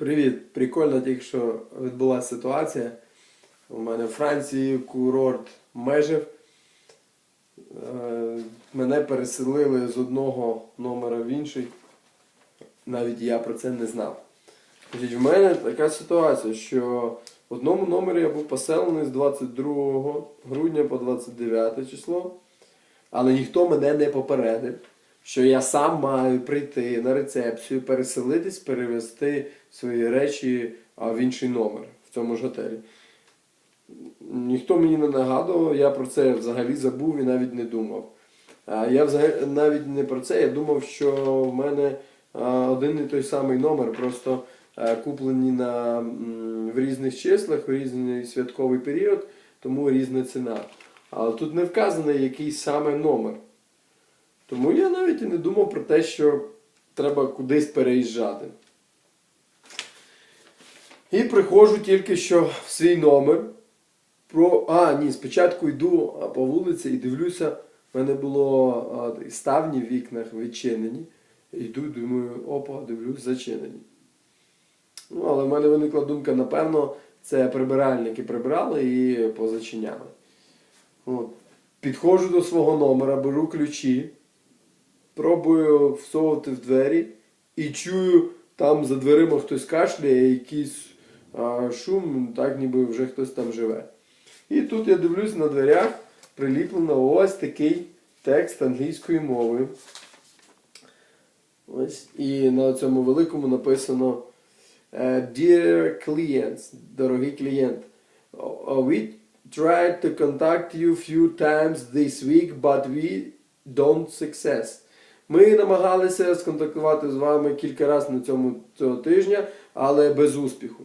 Привіт! Прикольно тільки що відбулася ситуація. У мене в Франції курорт Межив. Е, Мене переселили з одного номера в інший. Навіть я про це не знав. Значить, в мене така ситуація, що в одному номері я був поселений з 22 грудня по 29 число, але ніхто мене не попередив, що я сам маю прийти на рецепцію, переселитись, перевезти свої речі в інший номер в цьому ж готелі. Ніхто мені не нагадував, я про це взагалі забув і навіть не думав. Я взагалі навіть не про це, я думав, що в мене один і той самий номер, просто куплені на, в різних числах, в різний святковий період, тому різна ціна. Але тут не вказано, який саме номер. Тому я навіть і не думав про те, що треба кудись переїжджати. І приходжу тільки що в свій номер. Про... А, ні, спочатку йду по вулиці і дивлюся, в мене було ставні в вікнах відчинені. Йду, думаю, опа, дивлюсь, зачинені. Ну, але в мене виникла думка, напевно, це прибиральники прибрали і позачиняли. От. Підходжу до свого номера, беру ключі, пробую всовувати в двері і чую, там за дверима хтось кашляє, якийсь а, шум, так ніби вже хтось там живе. І тут я дивлюсь на дверях, приліплено ось такий текст англійської мови. Ось. І на цьому великому написано е, Dear clients, дорогий клієнт, we tried to contact you few times this week, but we don't success. Ми намагалися сконтактувати з вами кілька разів на цьому цього тижня, але без успіху.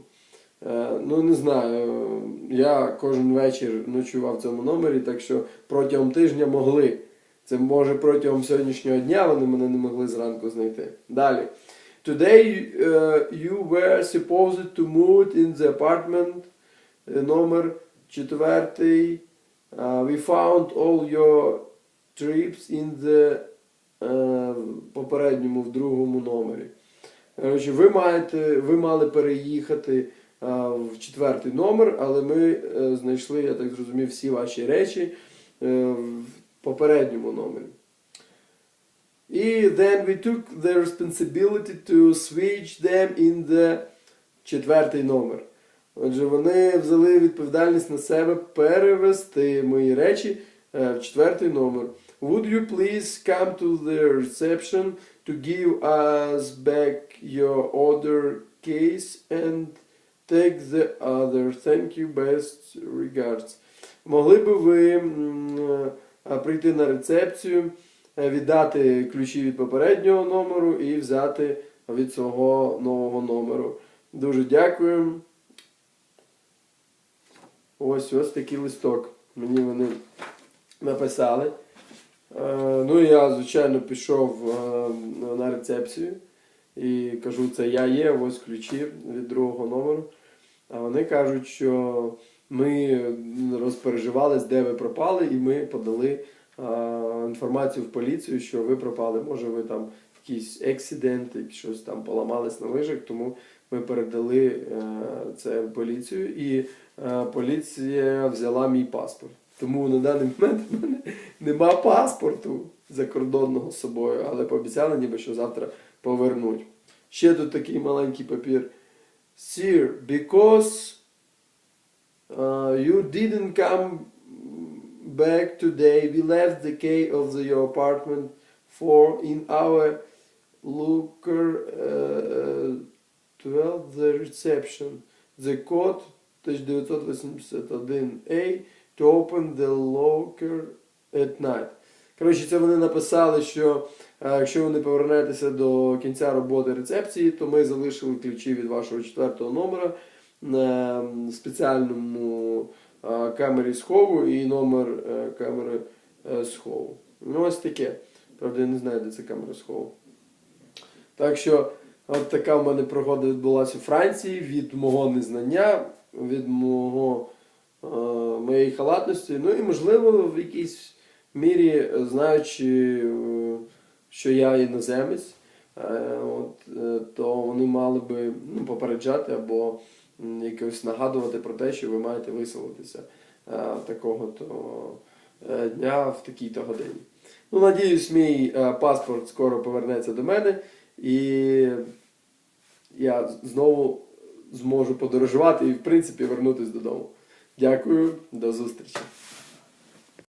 Е, Ну, не знаю. Я кожен вечір ночував в цьому номері, так що протягом тижня могли. Це може протягом сьогоднішнього дня вони мене не могли зранку знайти. Далі. Today uh, you were supposed to move in the apartment е, номер четвертий. Uh, we found all your trips in the попередньому, в другому номері. Ви, маєте, ви мали переїхати а, в четвертий номер, але ми е, знайшли, я так зрозумів, всі ваші речі е, в попередньому номері. І then we took the responsibility to switch them in the четвертий номер. Отже, вони взяли відповідальність на себе перевести мої речі е, в четвертий номер. Would you please come to the reception to give us back your order case and take the other? Thank you, best regards. Могли би ви е, прийти на рецепцію, е, віддати ключі від попереднього номеру і взяти від свого нового номеру. Дуже дякую. Ось ось такий листок. Мені вони написали. Е, Ну, я, звичайно, пішов е, на рецепцію і кажу, це я є, ось ключі від другого номеру. А вони кажуть, що ми розпереживались, де ви пропали, і ми подали е, інформацію в поліцію, що ви пропали. Може, ви там якийсь ексидент, щось там поламались на лижах, тому ми передали це в поліцію, і поліція взяла мій паспорт. Тому на даний момент в мене нема паспорту закордонного з собою, але пообіцяли ніби, що завтра повернуть. Ще тут такий маленький папір. Sir, because uh, you didn't come back today, we left the key of the, your apartment for in our locker uh, 12 the reception. The code 1981A to open the locker at night. Коротше, це вони написали, що е, якщо ви не повернетеся до кінця роботи рецепції, то ми залишили ключі від вашого четвертого номера на спеціальному е, камері схову і номер е, камери схову. Ну, ось таке. Правда, я не знаю, де це камера схову. Так що, от така в мене пригода відбулася у Франції від мого незнання, від мого, моєї халатності. Ну і, можливо, в якійсь мірі, е, знаючи, е, що я іноземець, е, от, е, то вони мали би ну, попереджати або якось нагадувати про те, що ви маєте виселитися е, такого-то е, дня в такій-то годині. Ну, надіюсь, мій е, паспорт скоро повернеться до мене, і я знову зможу подорожувати і, в принципі, вернутися додому. Дякую, до зустрічі.